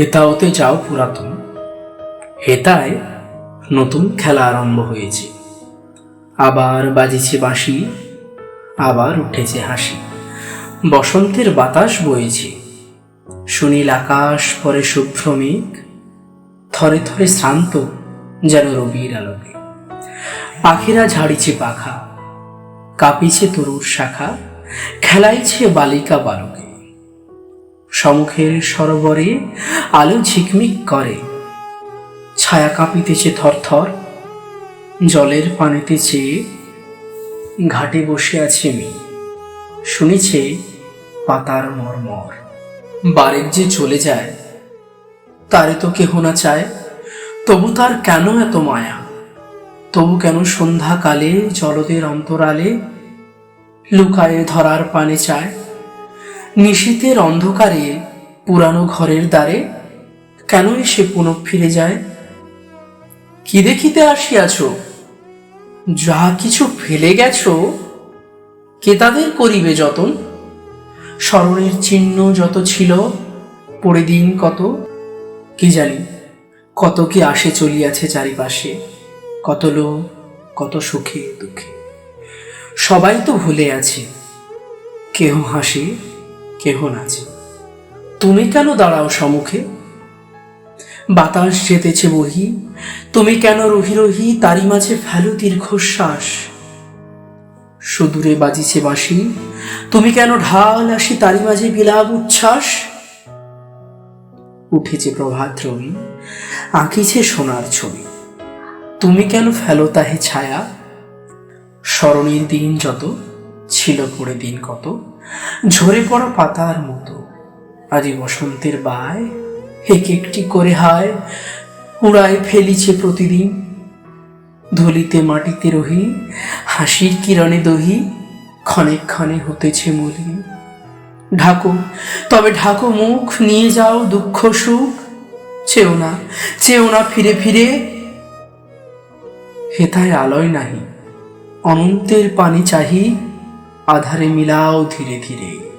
হেতাওতে যাও পুরাতন। হেতায় নতুন খেলা আরম্ভ হয়েছে। আবার বাজিছে বাঁশি, আবার উঠেছে হাসি। বসন্তের বাতাস বইছে। সুনীল আকাশ পরে শুভ্র মেঘ, থরে থরে শ্রান্ত যেন রবির আলোকে। পাখিরা ঝাড়িছে পাখা, কাঁপিছে তরুর শাখা, খেলাইছে বালিকা বালকে। সমুখের সরোবরে আলো ঝিকমিক করে। ছায়া কাঁপিতেছে থরথর। জলের পানিতে চেয়ে ঘাটে বসে আছে মেয়ে শুনেছে পাতার মর্মর। বারেক যে চলে যায়, তারে তো কেহ না চায়। তবু তার কেন এত মায়া? তবু কেন সন্ধ্যাকালে জলদের অন্তরালে লুকায়ে ধরার পানে চায়? নিশীতের অন্ধকারে পুরানো ঘরের দ্বারে কেন এসে পুনঃ ফিরে যায়? কি দেখিতে আসিয়াছ? যা কিছু ফেলে গেছ, কে তাদের করিবে যতন? স্মরণের চিহ্ন যত ছিল, পড়ে দিন কত? কি জানি কত কি আসে চলিয়াছে চারিপাশে, কত লোক, কত সুখে দুঃখে। সবাই তো ভুলে আছে, কেহ হাসে কেহ নাচে তুমি কেন দাঁড়াও সম্মুখে? বাতাস যেতেছে বহি, তুমি কেন রহি রহি তারি মাঝে ফেলো দীর্ঘশ্বাস? সুদূরে বাজিছে বাঁশি, তুমি কেন ঢাল আসি তারি মাঝে বিলাপ উচ্ছ্বাস? উঠেছে প্রভাত রবি, আঁকিছে সোনার ছবি। তুমি কেন ফেলো তাহে ছায়া? স্মরণের দিন যত ছিল পড়ে দিন কত? ঝরে পড়া পাতার মতো। আজি বসন্তের বায়, এক একটি করে হায়, উড়ায় ফেলিছে প্রতিদিন। ধুলিতে মাটিতে রহি, হাসির কিরণে দহি, ক্ষণে ক্ষণে হতেছে মলিন। ঢাকো, তবে ঢাকো মুখ, নিয়ে যাও দুঃখ সুখ। চেও না চেও না ফিরে ফিরে। হেথায় আলোয় নাহি, অনন্তের পানি চাহি আধারে মিলাও ধীরে ধীরে।